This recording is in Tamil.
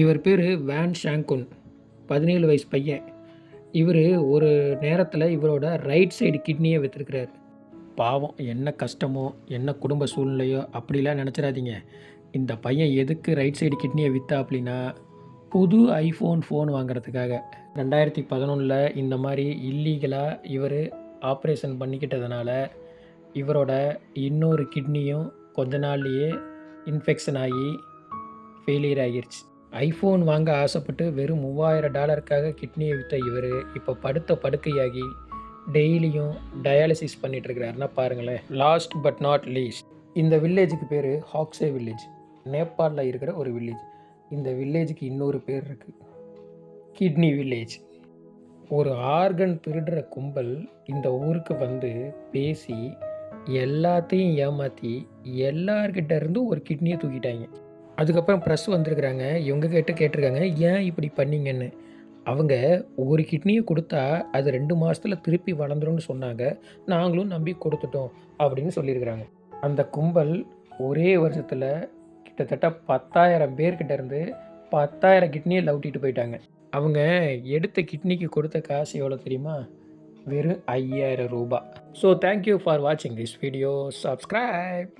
இவர் பேர் வேன் ஷாங்குன் பதினேழு வயசு பையன். இவர் ஒரு நேரத்தில் இவரோட ரைட் சைடு கிட்னியை விற்றுருக்கிறார் பாவம் என்ன கஷ்டமோ என்ன குடும்ப சூழ்நிலையோ அப்படிலாம் நினச்சிடாதீங்க. இந்த பையன் எதுக்கு ரைட் சைடு கிட்னியை விற்றா அப்படின்னா புது ஐஃபோன் ஃபோன் வாங்குறதுக்காக. ரெண்டாயிரத்தி பதினொன்றில் இந்த மாதிரி இல்லீகலாக இவர் ஆப்ரேஷன் பண்ணிக்கிட்டதுனால இவரோட இன்னொரு கிட்னியும் கொஞ்ச நாள்லேயே இன்ஃபெக்ஷன் ஆகி ஃபெயிலியர் ஆகிருச்சு. ஐஃபோன் வாங்க ஆசைப்பட்டு வெறும் மூவாயிரம் டாலருக்காக கிட்னியை விற்ற இவர் இப்போ படுத்த படுக்கையாகி டெய்லியும் டயாலிசிஸ் பண்ணிகிட்ருக்கிறாருன்னா பாருங்களேன். லாஸ்ட் பட் நாட் லீஸ்ட் இந்த வில்லேஜுக்கு பேர் ஹாக்ஸே வில்லேஜ். நேபாளில் இருக்கிற ஒரு வில்லேஜ். இந்த வில்லேஜுக்கு இன்னொரு பேர் இருக்குது கிட்னி வில்லேஜ். ஒரு ஆர்கன் திருடுற கும்பல் இந்த ஊருக்கு வந்து பேசி எல்லாத்தையும் ஏமாற்றி எல்லார்கிட்ட இருந்து ஒரு கிட்னியை தூக்கிட்டாங்க. அதுக்கப்புறம் ப்ரெஸ் வந்திருக்கிறாங்க. இவங்க கேட்டு கேட்டிருக்காங்க ஏன் இப்படி பண்ணீங்கன்னு? அவங்க ஒரு கிட்னியை கொடுத்தா அது ரெண்டு மாதத்தில் திருப்பி வளர்ந்துரும்னு சொன்னாங்க. நாங்களும் நம்பி கொடுத்துட்டோம் அப்படின்னு சொல்லியிருக்கிறாங்க. அந்த கும்பல் ஒரே வருஷத்தில் கிட்டத்தட்ட பத்தாயிரம் பேர்கிட்ட இருந்து பத்தாயிரம் கிட்னியை லவுட்டிட்டு போயிட்டாங்க. அவங்க எடுத்த கிட்னிக்கு கொடுத்த காசு எவ்வளோ தெரியுமா? வெறும் ஐயாயிரம் ரூபாய். ஸோ தேங்க்யூ ஃபார் வாட்சிங் திஸ் வீடியோ சப்ஸ்கிரைப்